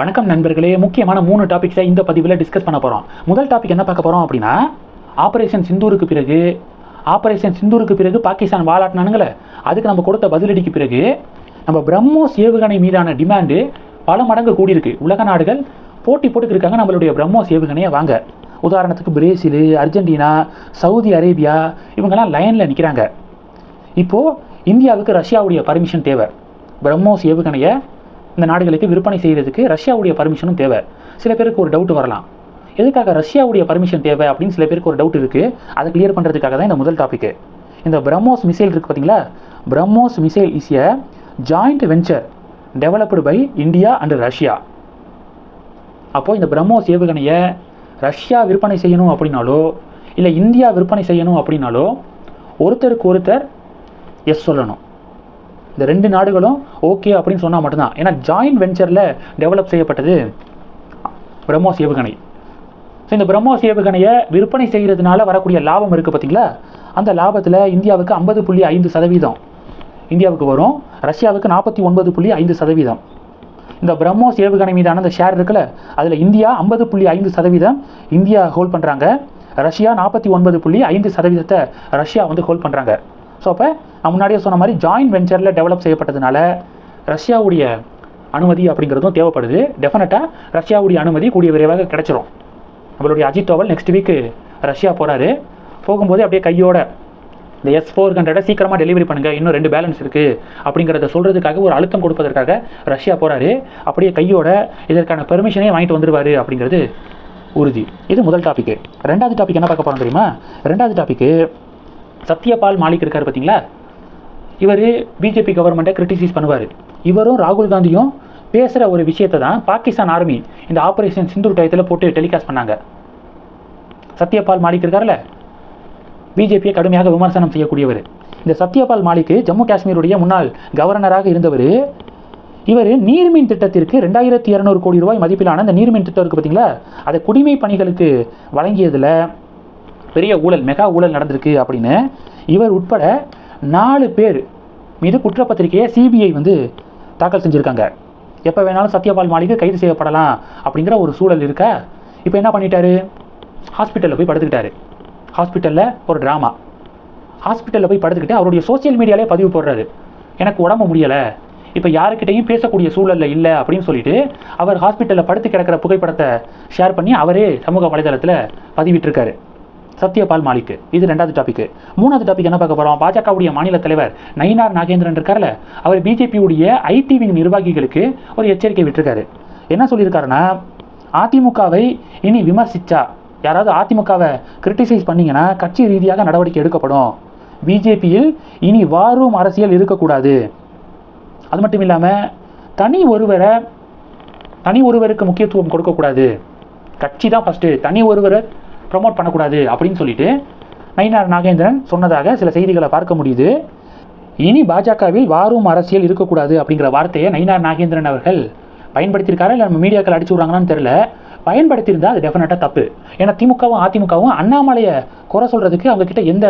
வணக்கம் நண்பர்களே. முக்கியமான மூணு டாபிக்ஸை இந்த பதிவில் டிஸ்கஸ் பண்ண போகிறோம் முதல் டாபிக் என்ன பார்க்க போகிறோம் அப்படின்னா ஆப்ரேஷன் சிந்தூருக்கு பிறகு ஆப்ரேஷன் சிந்தூருக்கு பிறகு பாகிஸ்தான் வாலாட்டினானுங்களே. அதுக்கு நம்ம கொடுத்த பதிலடிக்கு பிறகு நம்ம பிரம்மோஸ் ஏவுகணை மீதான டிமாண்டு பல மடங்கு கூடியிருக்கு. உலக நாடுகள் போட்டி போட்டுக்கிருக்காங்க நம்மளுடைய பிரம்மோஸ் ஏவுகணையை வாங்க. உதாரணத்துக்கு பிரேசிலு அர்ஜென்டினா சவுதி அரேபியா இவங்கெல்லாம் லைனில் நிற்கிறாங்க இப்போது இந்தியாவுக்கு ரஷ்யாவுடைய பர்மிஷன் தேவை. பிரம்மோஸ் ஏவுகணையை இந்த நாடுகளுக்கு விற்பனை செய்கிறதுக்கு ரஷ்யாவுடைய பர்மிஷனும் தேவை. சில பேருக்கு ஒரு டவுட் வரலாம். எதுக்காக ரஷ்யாவுடைய பர்மிஷன் தேவை அப்படின்னு சில பேருக்கு ஒரு டவுட் இருக்குது அதை கிளியர் பண்ணுறதுக்காக தான் இந்த முதல் டாப்பிக்கு இந்த பிரம்மோஸ் மிசைல் இருக்குது பார்த்தீங்களா BrahMos missile is a joint venture developed by India and Russia அப்போது இந்த பிரம்மோஸ் ஏவுகணையை ரஷ்யா விற்பனை செய்யணும் அப்படின்னாலோ இல்லை இந்தியா விற்பனை செய்யணும் அப்படின்னாலோ ஒருத்தருக்கு ஒருத்தர் எஸ் சொல்லணும். இந்த ரெண்டு நாடுகளும் ஓகே அப்படின்னு சொன்னால் மட்டும்தான். ஏன்னா ஜாயின்ட் வெஞ்சரில் டெவலப் செய்யப்பட்டது பிரம்மோஸ் ஏவுகணை. ஸோ இந்த பிரம்மோஸ் ஏவுகணையை விற்பனை செய்கிறதுனால வரக்கூடிய லாபம் இருக்குது பார்த்தீங்களா அந்த லாபத்தில் இந்தியாவுக்கு ஐம்பது புள்ளி ஐந்து சதவீதம். இந்தியாவுக்கு வரும். ரஷ்யாவுக்கு நாற்பத்தி ஒன்பது புள்ளி ஐந்து சதவீதம். இந்த பிரம்மோஸ் ஏவுகணை மீதான அந்த ஷேர் இருக்குல்ல அதில் இந்தியா ஐம்பது புள்ளி ஐந்து சதவீதம். இந்தியா ஹோல்ட் பண்ணுறாங்க ரஷ்யா நாற்பத்தி ஒன்பது புள்ளி ஐந்து சதவீதத்தை ரஷ்யா வந்து ஹோல்ட் பண்ணுறாங்க ஸோ அப்போ நான் முன்னாடியே சொன்ன மாதிரி ஜாயின்ட் வெஞ்சரில் டெவலப் செய்யப்பட்டதுனால ரஷ்யாவுடைய அனுமதி அப்படிங்கிறதும் தேவைப்படுது. டெஃபினட்டாக ரஷ்யாவுடைய அனுமதி கூடிய விரைவாக கிடைச்சிரும். நம்மளுடைய Ajit Doval next week Russia போகிறாரு போகும்போது அப்படியே கையோட இந்த எஸ் ஃபோர் ஹண்ட்ரடை சீக்கிரமாக டெலிவரி பண்ணுங்கள் இன்னும் ரெண்டு பேலன்ஸ் இருக்குது அப்படிங்கிறத சொல்கிறதுக்காக ஒரு அழுத்தம் கொடுப்பதற்காக ரஷ்யா போகிறாரு அப்படியே கையோட இதற்கான பெர்மிஷனே வாங்கிட்டு வந்துடுவார் அப்படிங்கிறது உறுதி. இது முதல் டாபிக்கு ரெண்டாவது டாபிக் என்ன பார்க்க போகிறோம் தெரியுமா? ரெண்டாவது டாப்பிக்கு சத்யபால் மாலிக் இருக்கார் பார்த்தீங்களா? இவர் பிஜேபி கவர்மெண்ட்டை கிரிட்டிசைஸ் பண்ணுவார். இவரும் ராகுல் காந்தியும் பேசுகிற ஒரு விஷயத்தை தான் பாகிஸ்தான் ஆர்மி இந்த ஆப்ரேஷன் சிந்தூர் டயத்தில் போட்டு டெலிகாஸ்ட் பண்ணாங்க. சத்யபால் மாலிக் இருக்கார்ல? பிஜேபியை கடுமையாக விமர்சனம் செய்யக்கூடியவர். இந்த சத்யபால் மாலிக் ஜம்மு காஷ்மீருடைய முன்னாள் கவர்னராக இருந்தவர். இவர் நீர்மின் திட்டத்திற்கு ரெண்டாயிரத்தி இரநூறு கோடி ரூபாய் மதிப்பிலான அந்த நீர்மின் திட்டம் இருக்குது பார்த்தீங்களா அதை குடிமை பணிகளுக்கு வழங்கியதில் பெரிய ஊழல் மெகா ஊழல் நடந்திருக்கு அப்படின்னு இவர் உட்பட நாலு பேர் மீது குற்றப்பத்திரிகையை சிபிஐ வந்து தாக்கல் செஞ்சுருக்காங்க. எப்போ வேணாலும் சத்யபால் மாளிகை கைது செய்யப்படலாம் அப்படிங்கிற ஒரு சூழல் இருக்க? இப்போ என்ன பண்ணிட்டாரு? ஹாஸ்பிட்டலில் போய் படுத்துக்கிட்டாரு. ஹாஸ்பிட்டலில் ஒரு ட்ராமா ஹாஸ்பிட்டலில் போய் படுத்துக்கிட்டு அவருடைய சோஷியல் மீடியாலே பதிவு போடுறாரு. எனக்கு உடம்பு முடியலை. இப்போ யாருக்கிட்டையும் பேசக்கூடிய சூழலில் இல்லை அப்படின்னு சொல்லிட்டு அவர் ஹாஸ்பிட்டலில் படுத்து கிடக்கிற புகைப்படத்தை ஷேர் பண்ணி அவரே சமூக வலைதளத்தில் பதிவிட்டிருக்காரு. சத்யபால் மாலிக் இது ரெண்டாவது டாபிக் மூணாவது டாபிக் என்ன பார்க்க போகிறோம் பாஜகவுடைய மாநில தலைவர் நயினார் நாகேந்திரன் இருக்கார்ல அவர் பிஜேபியுடைய ஐடிவிங் நிர்வாகிகளுக்கு ஒரு எச்சரிக்கை விட்டுருக்காரு. என்ன சொல்லியிருக்காருன்னா அதிமுகவை இனி விமர்சிச்சா யாராவது அதிமுகவை கிரிட்டிசைஸ் பண்ணீங்கன்னா கட்சி ரீதியாக நடவடிக்கை எடுக்கப்படும். பிஜேபியில் இனி வாரும் அரசியல் இருக்கக்கூடாது. அது மட்டும் இல்லாமல் தனி ஒருவரை தனி ஒருவருக்கு முக்கியத்துவம் கொடுக்கக்கூடாது. கட்சி தான் ஃபஸ்ட்டு தனி ஒருவரை ப்ரமோட் பண்ணக்கூடாது அப்படின்னு சொல்லிட்டு நயினார் நாகேந்திரன் சொன்னதாக சில செய்திகளை பார்க்க முடியுது. இனி பாஜகவில் வாரும் அரசியல் இருக்கக்கூடாது அப்படிங்கிற வார்த்தையை நயினார் நாகேந்திரன் அவர்கள் பயன்படுத்தியிருக்காரா இல்லை நம்ம மீடியாக்கள் அடிச்சு விட்றாங்களான்னு தெரில பயன்படுத்தியிருந்தால் அது டெஃபினட்டாக தப்பு. ஏன்னா திமுகவும் அதிமுகவும் அண்ணாமலையை குறை சொல்கிறதுக்கு அவங்கக்கிட்ட எந்த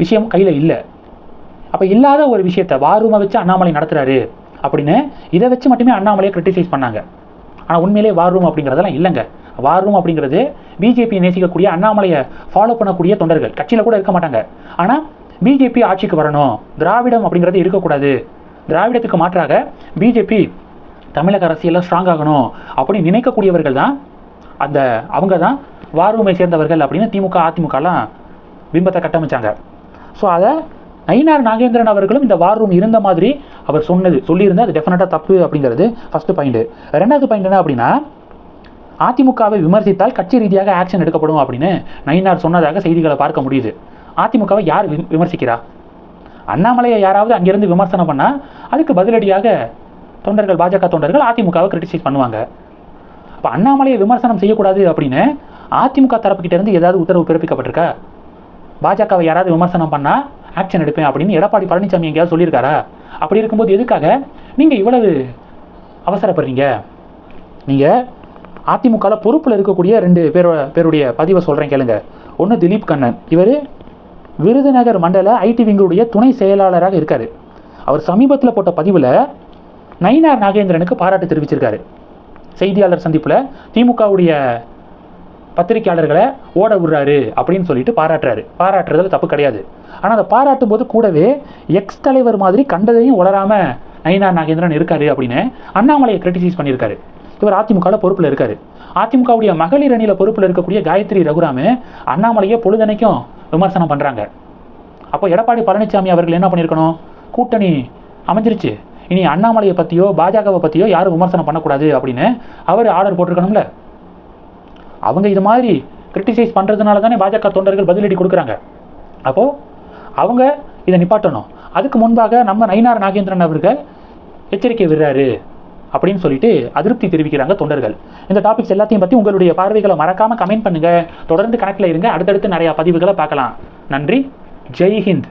விஷயமும் கையில் இல்லை. அப்போ இல்லாத ஒரு விஷயத்தை வாரூமை வச்சு அண்ணாமலை நடத்துகிறாரு அப்படின்னு இதை வச்சு மட்டுமே அண்ணாமலையை கிரிட்டிசைஸ் பண்ணாங்க. ஆனால் உண்மையிலே வார் ரூம் அப்படிங்கிறதெல்லாம் இல்லைங்க. வார் ரூம் அப்படிங்கிறது பிஜேபி நேசிக்கக்கூடிய அண்ணாமலையை ஃபாலோ பண்ணக்கூடிய தொண்டர்கள். கட்சியில் கூட இருக்க மாட்டாங்க. ஆனால் பிஜேபி ஆட்சிக்கு வரணும். திராவிடம் அப்படிங்கிறது இருக்கக்கூடாது. திராவிடத்துக்கு மாற்றாக பிஜேபி தமிழக அரசியலில் ஸ்ட்ராங் ஆகணும் அப்படின்னு நினைக்கக்கூடியவர்கள் தான் அந்த அவங்க தான் வாரூமை சேர்ந்தவர்கள் அப்படின்னு திமுக அதிமுகலாம் பிம்பத்தை கட்டமைச்சாங்க. ஸோ அதை நயினார் நாகேந்திரன் அவர்களும் இந்த வார் ரூம் இருந்த மாதிரி அவர் சொன்னது சொல்லியிருந்தால் அது டெஃபினட்டாக தப்பு அப்படிங்கிறது ஃபஸ்ட்டு பாயிண்ட்டு ரெண்டாவது பாயிண்ட் என்ன அப்படின்னா அதிமுகவை விமர்சித்தால் கட்சி ரீதியாக ஆக்ஷன் எடுக்கப்படும் அப்படின்னு நயினார் சொன்னதாக செய்திகளை பார்க்க முடியுது. அதிமுகவை யார் வி- விமர்சிக்கிறா? அண்ணாமலையை யாராவது அங்கிருந்து விமர்சனம் பண்ணால் அதுக்கு பதிலடியாக தொண்டர்கள் பாஜக தொண்டர்கள் அதிமுகவை கிரிட்டிசைஸ் பண்ணுவாங்க. அப்போ அண்ணாமலையை விமர்சனம் செய்யக்கூடாது அப்படின்னு அதிமுக தரப்புக்கிட்டேருந்து ஏதாவது உத்தரவு பிறப்பிக்கப்பட்டிருக்கா? பாஜகவை யாராவது விமர்சனம் பண்ணால் ஆக்ஷன் எடுப்பேன் அப்படின்னு எடப்பாடி பழனிசாமி எங்கேயாவது சொல்லியிருக்காரா? அப்படி இருக்கும்போது எதுக்காக நீங்கள் இவ்வளவு அவசரப்படுறீங்க? நீங்கள் அதிமுகவில் பொறுப்பில் இருக்கக்கூடிய ரெண்டு பேரோட பேருடைய பதிவை சொல்கிறேன் கேளுங்க. ஒன்று திலீப் கண்ணன். இவர் விருதுநகர் மண்டல ஐடி விங்குடைய துணை செயலாளராக இருக்கார். அவர் சமீபத்தில் போட்ட பதிவில் நயினார் நாகேந்திரனுக்கு பாராட்டு தெரிவிச்சிருக்காரு. செய்தியாளர் சந்திப்பில் திமுகவுடைய பத்திரிக்கையாளர்களை ஓட விடுறாரு அப்படின்னு சொல்லிட்டு பாராட்டுறாரு. பாராட்டுறதுல தப்பு கிடையாது. ஆனால் அதை பாராட்டும் போது கூடவே எக்ஸ் தலைவர் மாதிரி கண்டதையும் உளராமல் நயினார் நாகேந்திரன் இருக்காரு அப்படின்னு அண்ணாமலையை கிரிட்டிசைஸ் பண்ணியிருக்காரு. இவர் அதிமுகவில் பொறுப்பில் இருக்காரு. அதிமுகவுடைய மகளிர் அணியில் பொறுப்பில் இருக்கக்கூடிய காயத்ரி ரகுராமு அண்ணாமலையை பொழுதனைக்கும் விமர்சனம் பண்ணுறாங்க அப்போ எடப்பாடி பழனிசாமி அவர்கள் என்ன பண்ணியிருக்கணும் கூட்டணி அமைஞ்சிருச்சு. இனி அண்ணாமலையை பற்றியோ பாஜகவை பற்றியோ யாரும் விமர்சனம் பண்ணக்கூடாது அப்படின்னு அவர் ஆர்டர் போட்டிருக்கணும்ல. அவங்க இது மாதிரி கிரிட்டிசைஸ் பண்ணுறதுனால தானே பாஜக தொண்டர்கள் பதிலடி கொடுக்குறாங்க. அப்போது அவங்க இதை நிப்பாட்டணும். அதுக்கு முன்பாக நம்ம நயினார் நாகேந்திரன் அவர்கள் எச்சரிக்கை விடுறாரு. அப்படின்னு சொல்லிட்டு அதிருப்தி தெரிவிக்கிறாங்க தொண்டர்கள். இந்த டாபிக்ஸ் எல்லாத்தையும் பற்றி உங்களுடைய பார்வைகளை மறக்காமல் கமெண்ட் பண்ணுங்கள் தொடர்ந்து கணக்கில் இருங்க. அடுத்தடுத்து நிறையா பதிவுகளை பார்க்கலாம். நன்றி. ஜெய் ஹிந்த்.